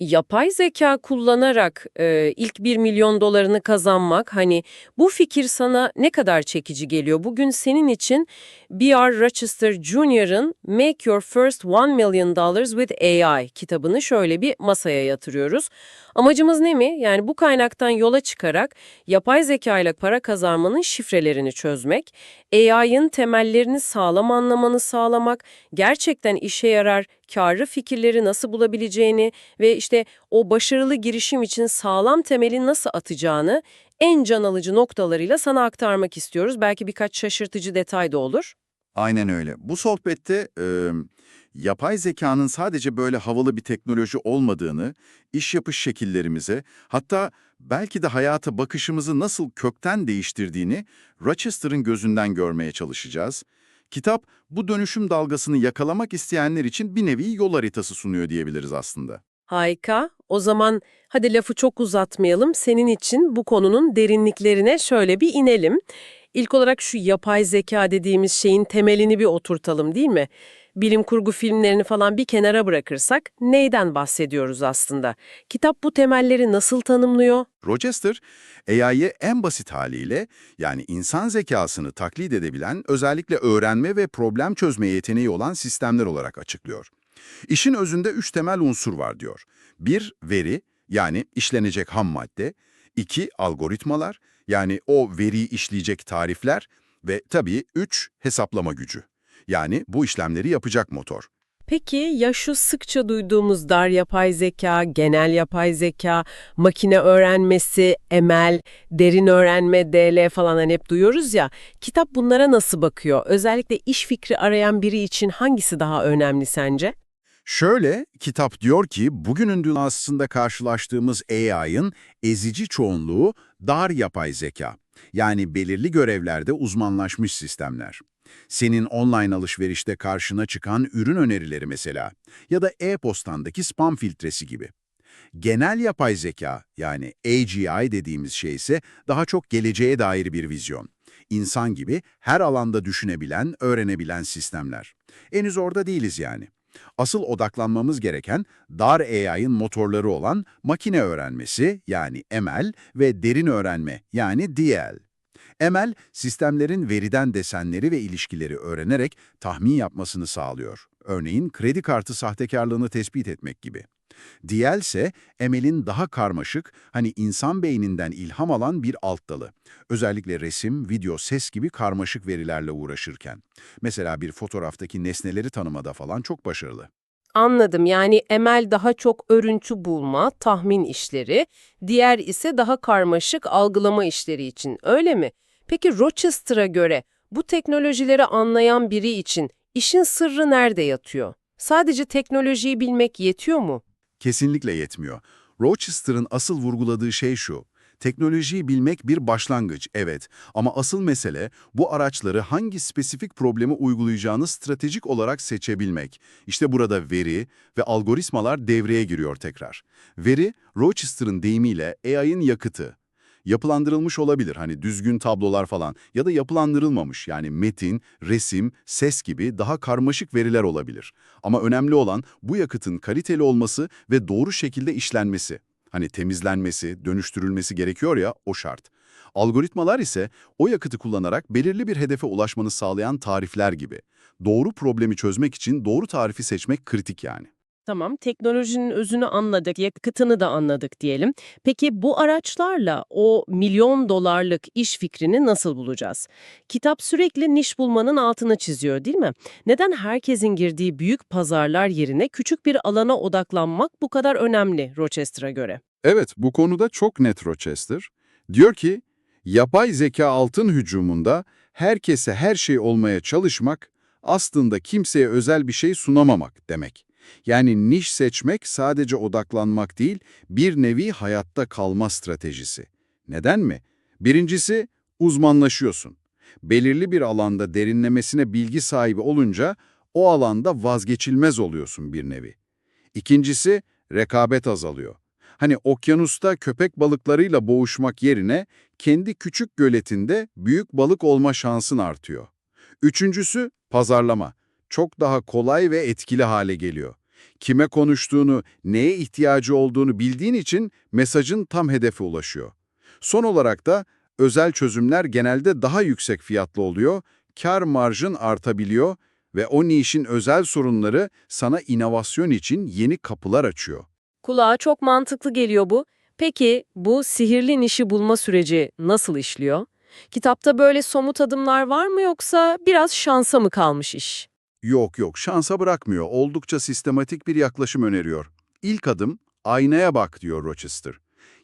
Yapay zeka kullanarak e, ilk 1 milyon dolarını kazanmak, hani bu fikir sana ne kadar çekici geliyor? Bugün senin için B.R. Rochester Jr.'ın Make Your First 1 Million Dollars with AI kitabını şöyle bir masaya yatırıyoruz. Amacımız ne mi? Yani bu kaynaktan yola çıkarak yapay zeka ile para kazanmanın şifrelerini çözmek, AI'ın temellerini sağlam anlamanı sağlamak, gerçekten işe yarar, karlı fikirleri nasıl bulabileceğini ve işte o başarılı girişim için sağlam temeli nasıl atacağını en can alıcı noktalarıyla sana aktarmak istiyoruz. Belki birkaç şaşırtıcı detay da olur. Aynen öyle. Bu sohbette e, yapay zekanın sadece böyle havalı bir teknoloji olmadığını, iş yapış şekillerimize, hatta belki de hayata bakışımızı nasıl kökten değiştirdiğini Rochester'ın gözünden görmeye çalışacağız. Kitap bu dönüşüm dalgasını yakalamak isteyenler için bir nevi yol haritası sunuyor diyebiliriz aslında. Harika. O zaman hadi lafı çok uzatmayalım. Senin için bu konunun derinliklerine şöyle bir inelim. İlk olarak şu yapay zeka dediğimiz şeyin temelini bir oturtalım değil mi? Bilim kurgu filmlerini falan bir kenara bırakırsak neyden bahsediyoruz aslında? Kitap bu temelleri nasıl tanımlıyor? Rochester, AI'yi en basit haliyle yani insan zekasını taklit edebilen özellikle öğrenme ve problem çözme yeteneği olan sistemler olarak açıklıyor. İşin özünde üç temel unsur var diyor. Bir, veri yani işlenecek ham madde. İki, algoritmalar yani o veriyi işleyecek tarifler. Ve tabii üç, hesaplama gücü. Yani bu işlemleri yapacak motor. Peki ya şu sıkça duyduğumuz dar yapay zeka, genel yapay zeka, makine öğrenmesi, ML, derin öğrenme, DL falan hani hep duyuyoruz ya. Kitap bunlara nasıl bakıyor? Özellikle iş fikri arayan biri için hangisi daha önemli sence? Şöyle, kitap diyor ki bugünün dünyasında karşılaştığımız AI'ın ezici çoğunluğu dar yapay zeka. Yani belirli görevlerde uzmanlaşmış sistemler. Senin online alışverişte karşına çıkan ürün önerileri mesela ya da e-postandaki spam filtresi gibi. Genel yapay zeka yani AGI dediğimiz şey ise daha çok geleceğe dair bir vizyon. İnsan gibi her alanda düşünebilen, öğrenebilen sistemler. Henüz orada değiliz yani. Asıl odaklanmamız gereken dar AI'ın motorları olan makine öğrenmesi yani ML ve derin öğrenme yani DL. ML, sistemlerin veriden desenleri ve ilişkileri öğrenerek tahmin yapmasını sağlıyor. Örneğin kredi kartı sahtekarlığını tespit etmek gibi. DL ise ML'in daha karmaşık, hani insan beyninden ilham alan bir alt dalı. Özellikle resim, video, ses gibi karmaşık verilerle uğraşırken. Mesela bir fotoğraftaki nesneleri tanımada falan çok başarılı. Anladım. Yani ML daha çok örüntü bulma, tahmin işleri, diğer ise daha karmaşık algılama işleri için. Öyle mi? Peki Rochester'a göre bu teknolojileri anlayan biri için işin sırrı nerede yatıyor? Sadece teknolojiyi bilmek yetiyor mu? Kesinlikle yetmiyor. Rochester'ın asıl vurguladığı şey şu. Teknolojiyi bilmek bir başlangıç, evet. Ama asıl mesele bu araçları hangi spesifik problemi uygulayacağını stratejik olarak seçebilmek. İşte burada veri ve algoritmalar devreye giriyor tekrar. Veri, Rochester'ın deyimiyle AI'ın yakıtı. Yapılandırılmış olabilir hani düzgün tablolar falan ya da yapılandırılmamış yani metin, resim, ses gibi daha karmaşık veriler olabilir. Ama önemli olan bu yakıtın kaliteli olması ve doğru şekilde işlenmesi. Hani temizlenmesi, dönüştürülmesi gerekiyor ya o şart. Algoritmalar ise o yakıtı kullanarak belirli bir hedefe ulaşmanı sağlayan tarifler gibi. Doğru problemi çözmek için doğru tarifi seçmek kritik yani. Tamam, teknolojinin özünü anladık, yakıtını da anladık diyelim. Peki bu araçlarla o milyon dolarlık iş fikrini nasıl bulacağız? Kitap sürekli niş bulmanın altını çiziyor değil mi? Neden herkesin girdiği büyük pazarlar yerine küçük bir alana odaklanmak bu kadar önemli Rochester'a göre? Evet, bu konuda çok net Rochester. Diyor ki, yapay zeka altın hücumunda herkese her şey olmaya çalışmak, aslında kimseye özel bir şey sunamamak demek. Yani niş seçmek sadece odaklanmak değil, bir nevi hayatta kalma stratejisi. Neden mi? Birincisi, uzmanlaşıyorsun. Belirli bir alanda derinlemesine bilgi sahibi olunca o alanda vazgeçilmez oluyorsun bir nevi. İkincisi, rekabet azalıyor. Hani okyanusta köpek balıklarıyla boğuşmak yerine kendi küçük göletinde büyük balık olma şansın artıyor. Üçüncüsü pazarlama. Çok daha kolay ve etkili hale geliyor. Kime konuştuğunu, neye ihtiyacı olduğunu bildiğin için mesajın tam hedefe ulaşıyor. Son olarak da özel çözümler genelde daha yüksek fiyatlı oluyor, kar marjın artabiliyor ve o nişin özel sorunları sana inovasyon için yeni kapılar açıyor. Kulağa çok mantıklı geliyor bu. Peki bu sihirli nişi bulma süreci nasıl işliyor? Kitapta böyle somut adımlar var mı yoksa biraz şansa mı kalmış iş? Yok yok, şansa bırakmıyor. Oldukça sistematik bir yaklaşım öneriyor. İlk adım, aynaya bak diyor Rochester.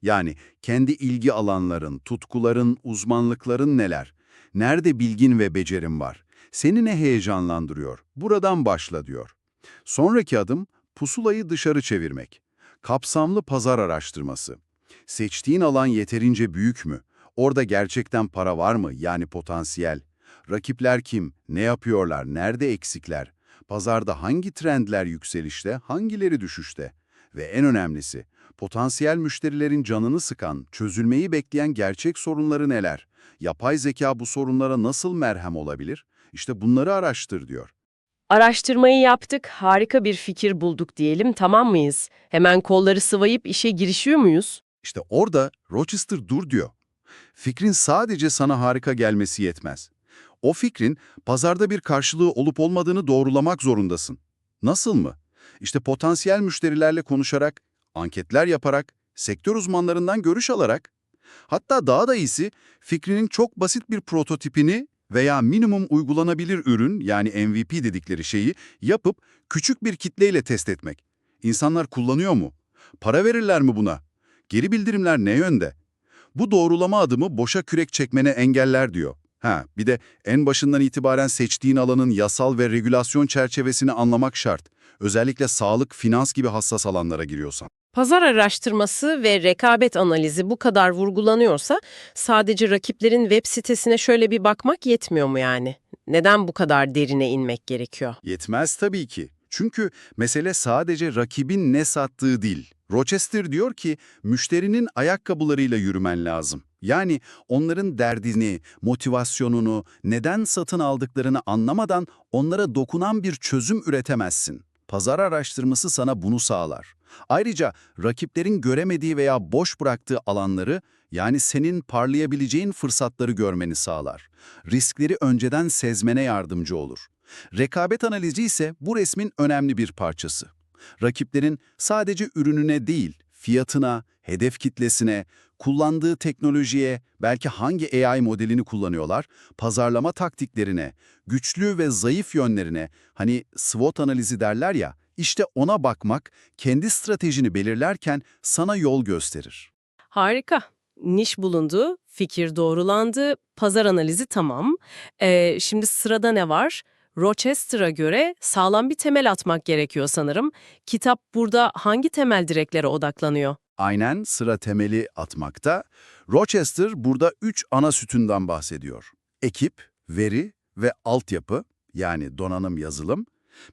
Yani kendi ilgi alanların, tutkuların, uzmanlıkların neler? Nerede bilgin ve becerin var? Seni ne heyecanlandırıyor? Buradan başla diyor. Sonraki adım, pusulayı dışarı çevirmek. Kapsamlı pazar araştırması. Seçtiğin alan yeterince büyük mü? Orada gerçekten para var mı? Yani potansiyel. Rakipler kim? Ne yapıyorlar? Nerede eksikler? Pazarda hangi trendler yükselişte, hangileri düşüşte? Ve en önemlisi, potansiyel müşterilerin canını sıkan, çözülmeyi bekleyen gerçek sorunları neler? Yapay zeka bu sorunlara nasıl merhem olabilir? İşte bunları araştır diyor. Araştırmayı yaptık, harika bir fikir bulduk diyelim, tamam mıyız? Hemen kolları sıvayıp işe girişiyor muyuz? İşte orada Rochester dur diyor. Fikrin sadece sana harika gelmesi yetmez. O fikrin pazarda bir karşılığı olup olmadığını doğrulamak zorundasın. Nasıl mı? İşte potansiyel müşterilerle konuşarak, anketler yaparak, sektör uzmanlarından görüş alarak, hatta daha da iyisi fikrinin çok basit bir prototipini veya minimum uygulanabilir ürün yani MVP dedikleri şeyi yapıp küçük bir kitleyle test etmek. İnsanlar kullanıyor mu? Para verirler mi buna? Geri bildirimler ne yönde? Bu doğrulama adımı boşa kürek çekmene engeller diyor. Ha, bir de en başından itibaren seçtiğin alanın yasal ve regülasyon çerçevesini anlamak şart. Özellikle sağlık, finans gibi hassas alanlara giriyorsan. Pazar araştırması ve rekabet analizi bu kadar vurgulanıyorsa sadece rakiplerin web sitesine şöyle bir bakmak yetmiyor mu yani? Neden bu kadar derine inmek gerekiyor? Yetmez tabii ki. Çünkü mesele sadece rakibin ne sattığı değil. Rochester diyor ki müşterinin ayakkabılarıyla yürümen lazım. Yani onların derdini, motivasyonunu, neden satın aldıklarını anlamadan onlara dokunan bir çözüm üretemezsin. Pazar araştırması sana bunu sağlar. Ayrıca rakiplerin göremediği veya boş bıraktığı alanları yani senin parlayabileceğin fırsatları görmeni sağlar. Riskleri önceden sezmene yardımcı olur. Rekabet analizi ise bu resmin önemli bir parçası. Rakiplerin sadece ürününe değil, fiyatına, hedef kitlesine, kullandığı teknolojiye, belki hangi AI modelini kullanıyorlar, pazarlama taktiklerine, güçlü ve zayıf yönlerine, hani SWOT analizi derler ya, işte ona bakmak, kendi stratejini belirlerken sana yol gösterir. Harika. Niş bulundu, fikir doğrulandı, pazar analizi tamam. Ee, şimdi sırada ne var? Rochester'a göre sağlam bir temel atmak gerekiyor sanırım. Kitap burada hangi temel direklere odaklanıyor? Aynen sıra temeli atmakta. Rochester burada üç ana sütundan bahsediyor. Ekip, veri ve altyapı yani donanım yazılım.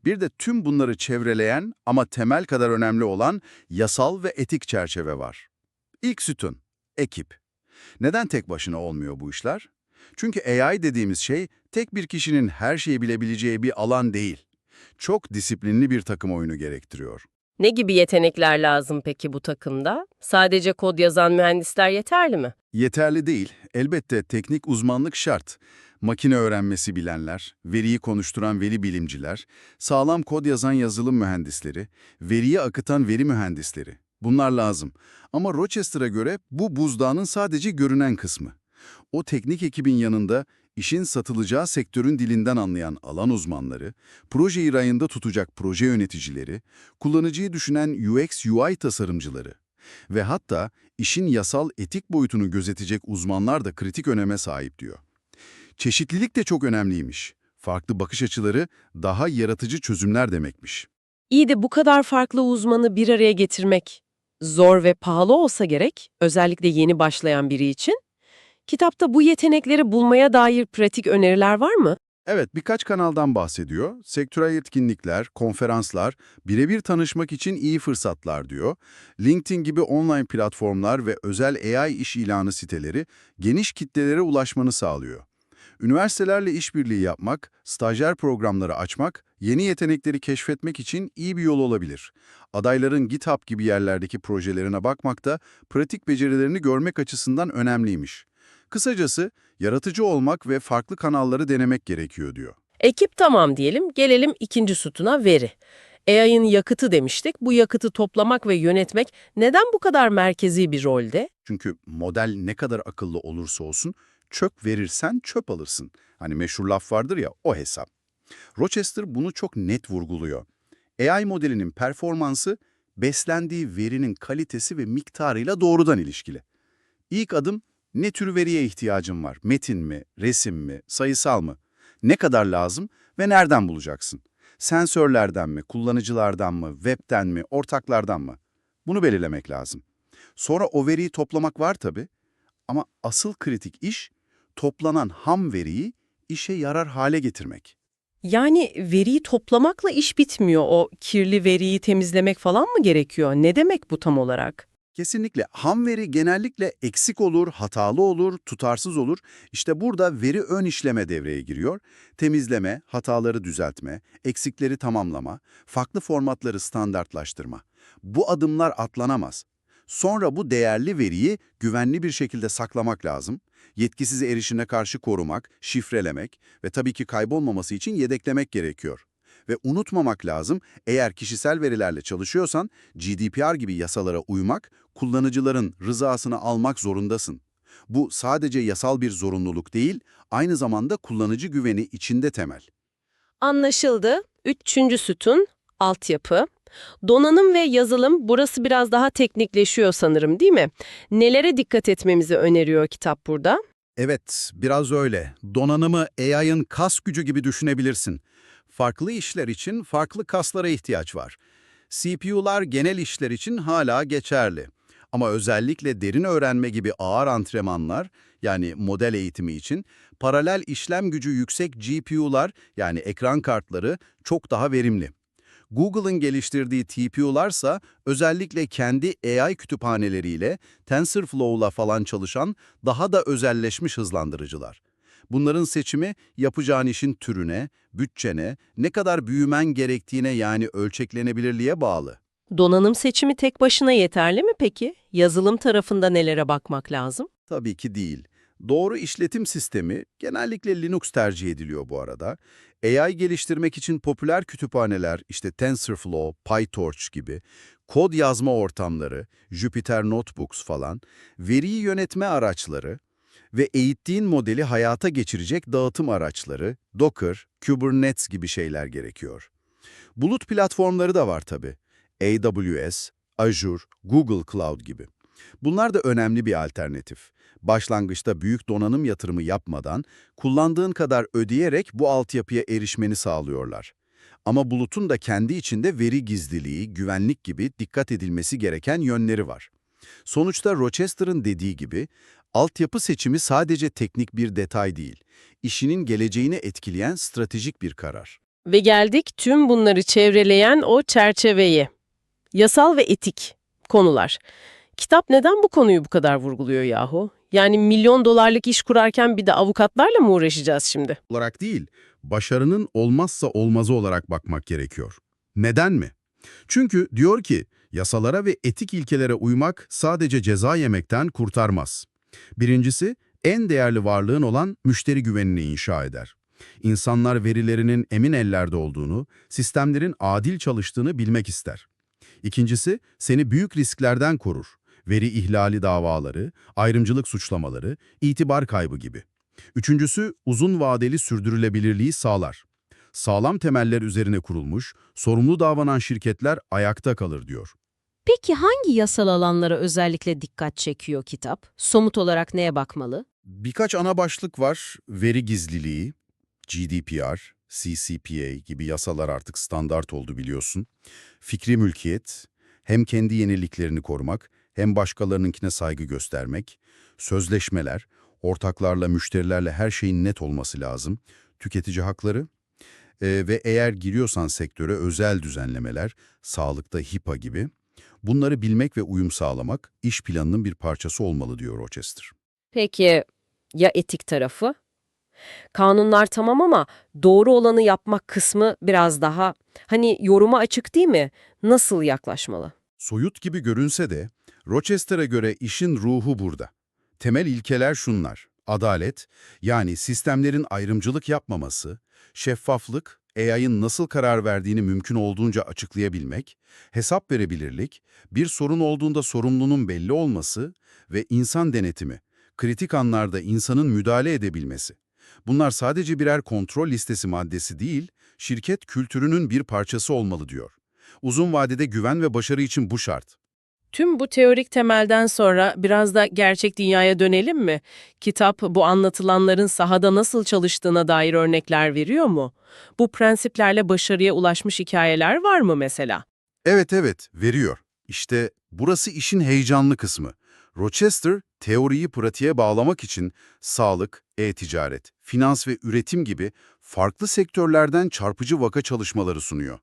Bir de tüm bunları çevreleyen ama temel kadar önemli olan yasal ve etik çerçeve var. İlk sütun, ekip. Neden tek başına olmuyor bu işler? Çünkü AI dediğimiz şey tek bir kişinin her şeyi bilebileceği bir alan değil. Çok disiplinli bir takım oyunu gerektiriyor. Ne gibi yetenekler lazım peki bu takımda? Sadece kod yazan mühendisler yeterli mi? Yeterli değil. Elbette teknik uzmanlık şart. Makine öğrenmesi bilenler, veriyi konuşturan veri bilimciler, sağlam kod yazan yazılım mühendisleri, veriyi akıtan veri mühendisleri. Bunlar lazım. Ama Rochester'a göre bu buzdağının sadece görünen kısmı. O teknik ekibin yanında işin satılacağı sektörün dilinden anlayan alan uzmanları, projeyi rayında tutacak proje yöneticileri, kullanıcıyı düşünen UX-UI tasarımcıları ve hatta işin yasal etik boyutunu gözetecek uzmanlar da kritik öneme sahip diyor. Çeşitlilik de çok önemliymiş. Farklı bakış açıları daha yaratıcı çözümler demekmiş. İyi de bu kadar farklı uzmanı bir araya getirmek zor ve pahalı olsa gerek, özellikle yeni başlayan biri için. Kitapta bu yetenekleri bulmaya dair pratik öneriler var mı? Evet, birkaç kanaldan bahsediyor. Sektörel etkinlikler, konferanslar, birebir tanışmak için iyi fırsatlar diyor. LinkedIn gibi online platformlar ve özel AI iş ilanı siteleri geniş kitlelere ulaşmanı sağlıyor. Üniversitelerle işbirliği yapmak, stajyer programları açmak, yeni yetenekleri keşfetmek için iyi bir yol olabilir. Adayların GitHub gibi yerlerdeki projelerine bakmak da pratik becerilerini görmek açısından önemliymiş. Kısacası yaratıcı olmak ve farklı kanalları denemek gerekiyor diyor. Ekip tamam diyelim, gelelim ikinci sütuna veri. AI'ın yakıtı demiştik. Bu yakıtı toplamak ve yönetmek neden bu kadar merkezi bir rolde? Çünkü model ne kadar akıllı olursa olsun çöp verirsen çöp alırsın. Hani meşhur laf vardır ya o hesap. Rochester bunu çok net vurguluyor. AI modelinin performansı beslendiği verinin kalitesi ve miktarıyla doğrudan ilişkili. İlk adım ne tür veriye ihtiyacın var? Metin mi, resim mi, sayısal mı? Ne kadar lazım ve nereden bulacaksın? Sensörlerden mi, kullanıcılardan mı, webten mi, ortaklardan mı? Bunu belirlemek lazım. Sonra o veriyi toplamak var tabii. Ama asıl kritik iş toplanan ham veriyi işe yarar hale getirmek. Yani veriyi toplamakla iş bitmiyor. O kirli veriyi temizlemek falan mı gerekiyor? Ne demek bu tam olarak? Kesinlikle ham veri genellikle eksik olur, hatalı olur, tutarsız olur. İşte burada veri ön işleme devreye giriyor. Temizleme, hataları düzeltme, eksikleri tamamlama, farklı formatları standartlaştırma. Bu adımlar atlanamaz. Sonra bu değerli veriyi güvenli bir şekilde saklamak lazım. Yetkisiz erişime karşı korumak, şifrelemek ve tabii ki kaybolmaması için yedeklemek gerekiyor. Ve unutmamak lazım, eğer kişisel verilerle çalışıyorsan GDPR gibi yasalara uymak, kullanıcıların rızasını almak zorundasın. Bu sadece yasal bir zorunluluk değil, aynı zamanda kullanıcı güveni içinde temel. Anlaşıldı. Üçüncü sütun, altyapı. Donanım ve yazılım burası biraz daha teknikleşiyor sanırım değil mi? Nelere dikkat etmemizi öneriyor kitap burada? Evet, biraz öyle. Donanımı AI'ın kas gücü gibi düşünebilirsin. Farklı işler için farklı kaslara ihtiyaç var. CPU'lar genel işler için hala geçerli. Ama özellikle derin öğrenme gibi ağır antrenmanlar, yani model eğitimi için, paralel işlem gücü yüksek GPU'lar, yani ekran kartları çok daha verimli. Google'ın geliştirdiği TPU'larsa özellikle kendi AI kütüphaneleriyle, TensorFlow'la falan çalışan daha da özelleşmiş hızlandırıcılar. Bunların seçimi yapacağın işin türüne, bütçene, ne kadar büyümen gerektiğine yani ölçeklenebilirliğe bağlı. Donanım seçimi tek başına yeterli mi peki? Yazılım tarafında nelere bakmak lazım? Tabii ki değil. Doğru işletim sistemi genellikle Linux tercih ediliyor bu arada. AI geliştirmek için popüler kütüphaneler işte TensorFlow, PyTorch gibi, kod yazma ortamları, Jupyter Notebooks falan, veriyi yönetme araçları ve eğittiğin modeli hayata geçirecek dağıtım araçları, Docker, Kubernetes gibi şeyler gerekiyor. Bulut platformları da var tabii. AWS, Azure, Google Cloud gibi. Bunlar da önemli bir alternatif. Başlangıçta büyük donanım yatırımı yapmadan, kullandığın kadar ödeyerek bu altyapıya erişmeni sağlıyorlar. Ama bulutun da kendi içinde veri gizliliği, güvenlik gibi dikkat edilmesi gereken yönleri var. Sonuçta Rochester'ın dediği gibi, altyapı seçimi sadece teknik bir detay değil, işinin geleceğini etkileyen stratejik bir karar. Ve geldik tüm bunları çevreleyen o çerçeveye. Yasal ve etik konular. Kitap neden bu konuyu bu kadar vurguluyor yahu? Yani milyon dolarlık iş kurarken bir de avukatlarla mı uğraşacağız şimdi? olarak değil, başarının olmazsa olmazı olarak bakmak gerekiyor. Neden mi? Çünkü diyor ki, yasalara ve etik ilkelere uymak sadece ceza yemekten kurtarmaz. Birincisi, en değerli varlığın olan müşteri güvenini inşa eder. İnsanlar verilerinin emin ellerde olduğunu, sistemlerin adil çalıştığını bilmek ister. İkincisi, seni büyük risklerden korur. Veri ihlali davaları, ayrımcılık suçlamaları, itibar kaybı gibi. Üçüncüsü, uzun vadeli sürdürülebilirliği sağlar. Sağlam temeller üzerine kurulmuş, sorumlu davranan şirketler ayakta kalır diyor. Peki hangi yasal alanlara özellikle dikkat çekiyor kitap? Somut olarak neye bakmalı? Birkaç ana başlık var. Veri gizliliği, GDPR, CCPA gibi yasalar artık standart oldu biliyorsun. Fikri mülkiyet, hem kendi yeniliklerini korumak, hem başkalarınınkine saygı göstermek. Sözleşmeler, ortaklarla, müşterilerle her şeyin net olması lazım. Tüketici hakları Ee, ve eğer giriyorsan sektöre özel düzenlemeler, sağlıkta HIPAA gibi. Bunları bilmek ve uyum sağlamak iş planının bir parçası olmalı diyor Rochester. Peki ya etik tarafı? Kanunlar tamam ama doğru olanı yapmak kısmı biraz daha hani yoruma açık değil mi? Nasıl yaklaşmalı? Soyut gibi görünse de Rochester'a göre işin ruhu burada. Temel ilkeler şunlar. Adalet, yani sistemlerin ayrımcılık yapmaması, şeffaflık, AI'ın nasıl karar verdiğini mümkün olduğunca açıklayabilmek, hesap verebilirlik, bir sorun olduğunda sorumlunun belli olması ve insan denetimi, kritik anlarda insanın müdahale edebilmesi. Bunlar sadece birer kontrol listesi maddesi değil, şirket kültürünün bir parçası olmalı diyor. Uzun vadede güven ve başarı için bu şart. Tüm bu teorik temelden sonra biraz da gerçek dünyaya dönelim mi? Kitap bu anlatılanların sahada nasıl çalıştığına dair örnekler veriyor mu? Bu prensiplerle başarıya ulaşmış hikayeler var mı mesela? Evet evet, veriyor. İşte burası işin heyecanlı kısmı. Rochester, teoriyi pratiğe bağlamak için sağlık, e-ticaret, finans ve üretim gibi farklı sektörlerden çarpıcı vaka çalışmaları sunuyor.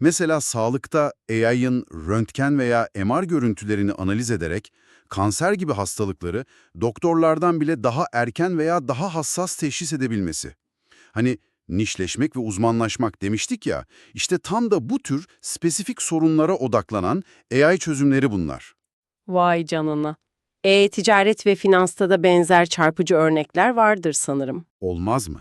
Mesela sağlıkta AI'ın röntgen veya MR görüntülerini analiz ederek kanser gibi hastalıkları doktorlardan bile daha erken veya daha hassas teşhis edebilmesi. Hani nişleşmek ve uzmanlaşmak demiştik ya, işte tam da bu tür spesifik sorunlara odaklanan AI çözümleri bunlar. Vay canına. E-ticaret ve finansta da benzer çarpıcı örnekler vardır sanırım. Olmaz mı?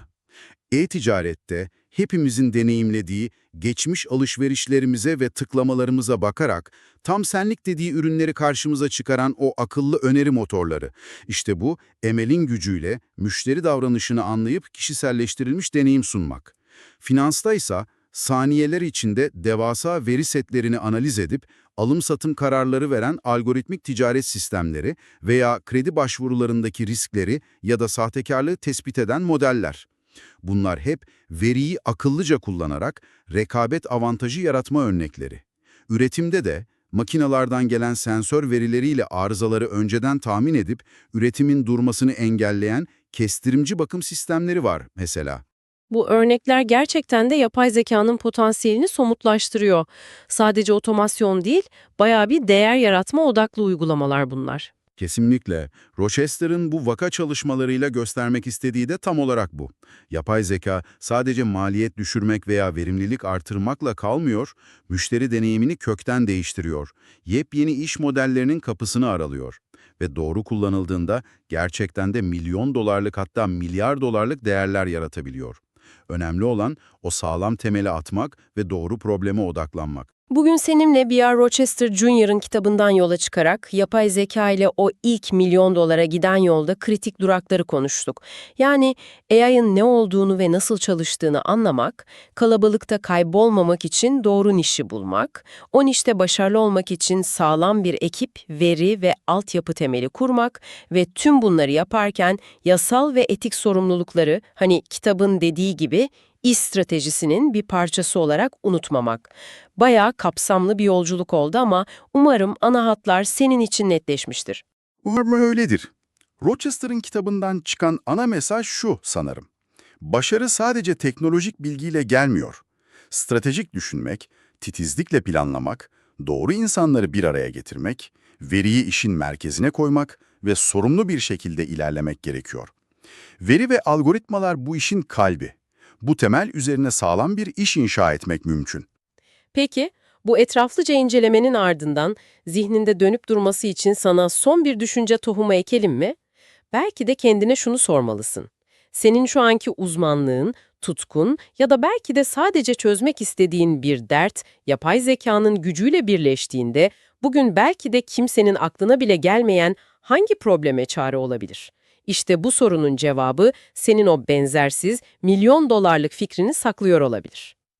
E-ticarette hepimizin deneyimlediği geçmiş alışverişlerimize ve tıklamalarımıza bakarak tam senlik dediği ürünleri karşımıza çıkaran o akıllı öneri motorları. İşte bu emelin gücüyle müşteri davranışını anlayıp kişiselleştirilmiş deneyim sunmak. Finansta ise saniyeler içinde devasa veri setlerini analiz edip alım-satım kararları veren algoritmik ticaret sistemleri veya kredi başvurularındaki riskleri ya da sahtekarlığı tespit eden modeller. Bunlar hep veriyi akıllıca kullanarak rekabet avantajı yaratma örnekleri. Üretimde de makinalardan gelen sensör verileriyle arızaları önceden tahmin edip üretimin durmasını engelleyen kestirimci bakım sistemleri var mesela. Bu örnekler gerçekten de yapay zekanın potansiyelini somutlaştırıyor. Sadece otomasyon değil, bayağı bir değer yaratma odaklı uygulamalar bunlar. Kesinlikle. Rochester'ın bu vaka çalışmalarıyla göstermek istediği de tam olarak bu. Yapay zeka sadece maliyet düşürmek veya verimlilik artırmakla kalmıyor, müşteri deneyimini kökten değiştiriyor. Yepyeni iş modellerinin kapısını aralıyor. Ve doğru kullanıldığında gerçekten de milyon dolarlık hatta milyar dolarlık değerler yaratabiliyor. Önemli olan o sağlam temeli atmak ve doğru probleme odaklanmak. Bugün seninle B.R. Rochester Jr.'ın kitabından yola çıkarak yapay zeka ile o ilk milyon dolara giden yolda kritik durakları konuştuk. Yani AI'ın ne olduğunu ve nasıl çalıştığını anlamak, kalabalıkta kaybolmamak için doğru nişi bulmak, o nişte başarılı olmak için sağlam bir ekip, veri ve altyapı temeli kurmak ve tüm bunları yaparken yasal ve etik sorumlulukları hani kitabın dediği gibi iş stratejisinin bir parçası olarak unutmamak. Bayağı kapsamlı bir yolculuk oldu ama umarım ana hatlar senin için netleşmiştir. Umarım öyledir. Rochester'ın kitabından çıkan ana mesaj şu sanırım. Başarı sadece teknolojik bilgiyle gelmiyor. Stratejik düşünmek, titizlikle planlamak, doğru insanları bir araya getirmek, veriyi işin merkezine koymak ve sorumlu bir şekilde ilerlemek gerekiyor. Veri ve algoritmalar bu işin kalbi. Bu temel üzerine sağlam bir iş inşa etmek mümkün. Peki, bu etraflıca incelemenin ardından zihninde dönüp durması için sana son bir düşünce tohumu ekelim mi? Belki de kendine şunu sormalısın. Senin şu anki uzmanlığın, tutkun ya da belki de sadece çözmek istediğin bir dert, yapay zekanın gücüyle birleştiğinde bugün belki de kimsenin aklına bile gelmeyen hangi probleme çare olabilir? İşte bu sorunun cevabı senin o benzersiz milyon dolarlık fikrini saklıyor olabilir.